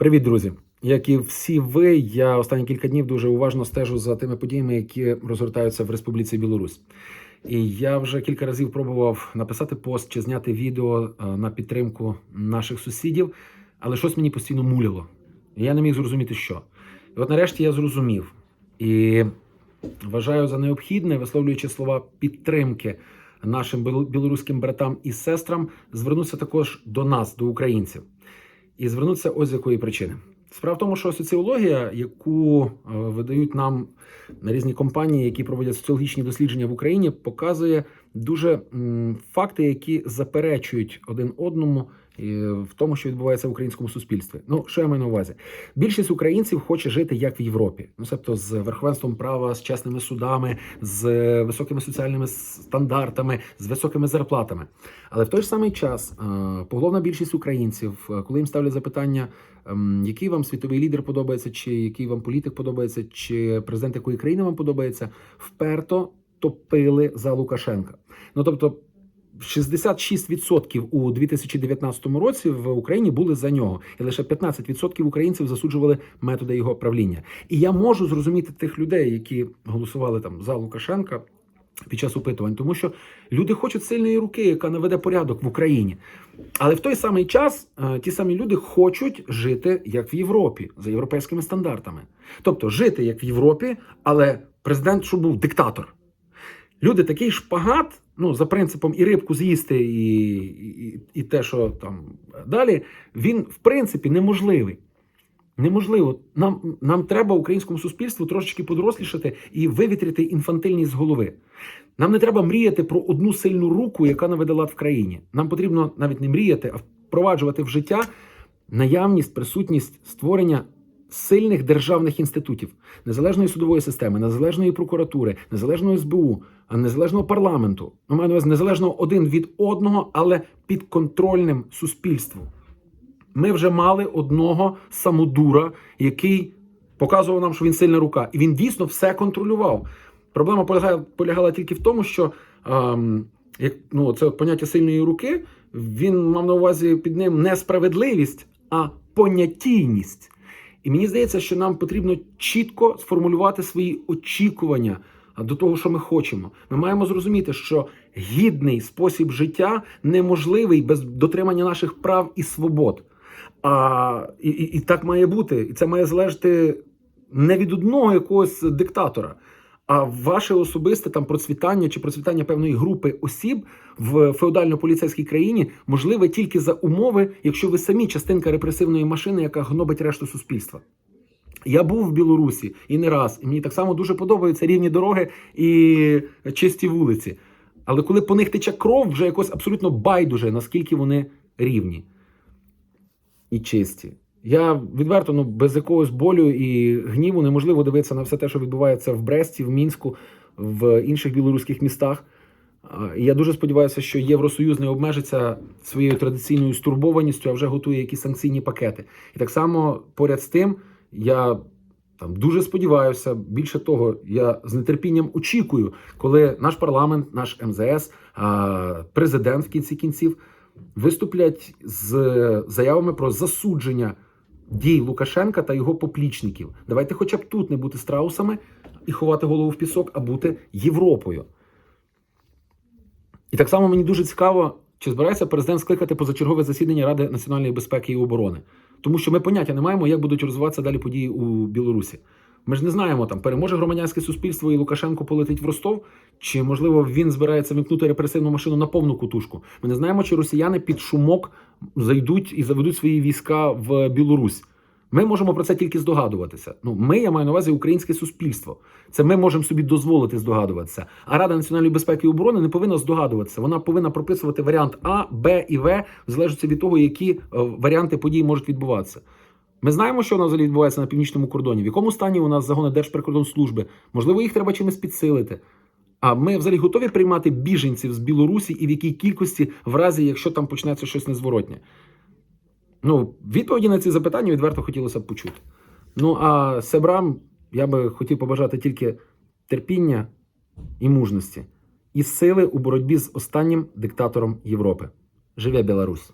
Привіт, друзі! Як і всі ви, я останні кілька днів дуже уважно стежу за тими подіями, які розгортаються в Республіці Білорусь. І я вже кілька разів пробував написати пост чи зняти відео е, на підтримку наших сусідів, але щось мені постійно муляло. Я не міг зрозуміти, що. І от нарешті я зрозумів і вважаю за необхідне, висловлюючи слова підтримки нашим білоруським братам і сестрам, звернутися також до нас, до українців. І звернутися ось з якої причини. Справа в тому, що соціологія, яку е, видають нам на різні компанії, які проводять соціологічні дослідження в Україні, показує дуже факти, які заперечують один одному в тому, що відбувається в українському суспільстві. Ну, що я маю на увазі? Більшість українців хоче жити як в Європі, ну тобто з верховенством права, з чесними судами, з високими соціальними стандартами, з високими зарплатами. Але в той ж самий час е, поголовна більшість українців, е, коли їм ставлять запитання, ем, який вам світовий лідер подобається, чи який вам політик подобається, чи президент якої країни вам подобається, вперто топили за Лукашенка. Ну тобто. 66% у 2019 році в Україні були за нього, і лише 15% українців засуджували методи його правління. І я можу зрозуміти тих людей, які голосували там за Лукашенка під час опитувань, тому що люди хочуть сильної руки, яка наведе порядок в Україні. Але в той самий час е, ті самі люди хочуть жити як в Європі за європейськими стандартами. Тобто жити як в Європі, але президент, щоб був диктатор. Люди такий шпагат, ну за принципом і рибку з'їсти, і, і, і те, що там далі, він в принципі неможливий. Неможливо. Нам, нам треба українському суспільству трошечки подорослішати і вивітрити інфантильність з голови. Нам не треба мріяти про одну сильну руку, яка наведе лад в країні. Нам потрібно навіть не мріяти, а впроваджувати в життя наявність, присутність створення сильних державних інститутів, незалежної судової системи, незалежної прокуратури, незалежної СБУ, незалежного парламенту. Ну, маю на увазі незалежного один від одного, але підконтрольним суспільству. Ми вже мали одного самодура, який показував нам, що він сильна рука, і він дійсно все контролював. Проблема полягала, полягала тільки в тому, що ем, як ну це поняття сильної руки, він мав на увазі під ним не справедливість, а понятійність. І мені здається, що нам потрібно чітко сформулювати свої очікування до того, що ми хочемо. Ми маємо зрозуміти, що гідний спосіб життя неможливий без дотримання наших прав і свобод. А і, і, і так має бути. І це має залежати не від одного якогось диктатора. А ваше особисте там процвітання чи процвітання певної групи осіб в феодально-поліцейській країні можливе тільки за умови, якщо ви самі частинка репресивної машини, яка гнобить решту суспільства. Я був в Білорусі і не раз, і мені так само дуже подобаються рівні дороги і чисті вулиці. Але коли по них тече кров, вже якось абсолютно байдуже, наскільки вони рівні і чисті. Я відверто ну, без якогось болю і гніву неможливо дивитися на все те, що відбувається в Бресті, в Мінську, в інших білоруських містах. І я дуже сподіваюся, що Євросоюз не обмежиться своєю традиційною стурбованістю, а вже готує якісь санкційні пакети. І так само поряд з тим, я там дуже сподіваюся, більше того, я з нетерпінням очікую, коли наш парламент, наш МЗС, президент в кінці кінців виступлять з заявами про засудження дій Лукашенка та його поплічників. Давайте, хоча б тут не бути страусами і ховати голову в пісок, а бути Європою. І так само мені дуже цікаво, чи збирається президент скликати позачергове засідання Ради національної безпеки і оборони. Тому що ми поняття не маємо, як будуть розвиватися далі події у Білорусі. Ми ж не знаємо, там переможе громадянське суспільство і Лукашенко полетить в Ростов, чи можливо він збирається вимкнути репресивну машину на повну кутушку. Ми не знаємо, чи росіяни під шумок зайдуть і заведуть свої війська в Білорусь. Ми можемо про це тільки здогадуватися. Ну, ми, я маю на увазі українське суспільство. Це ми можемо собі дозволити здогадуватися. А Рада національної безпеки і оборони не повинна здогадуватися. Вона повинна прописувати варіант А, Б і В, залежності від того, які е, варіанти подій можуть відбуватися. Ми знаємо, що у нас взагалі відбувається на північному кордоні. В якому стані у нас загони Держприкордонслужби? Можливо, їх треба чимось підсилити. А ми взагалі готові приймати біженців з Білорусі і в якій кількості, в разі, якщо там почнеться щось незворотнє. Ну, відповіді на ці запитання відверто хотілося б почути. Ну а Себрам я би хотів побажати тільки терпіння і мужності, і сили у боротьбі з останнім диктатором Європи. Живе Білорусь!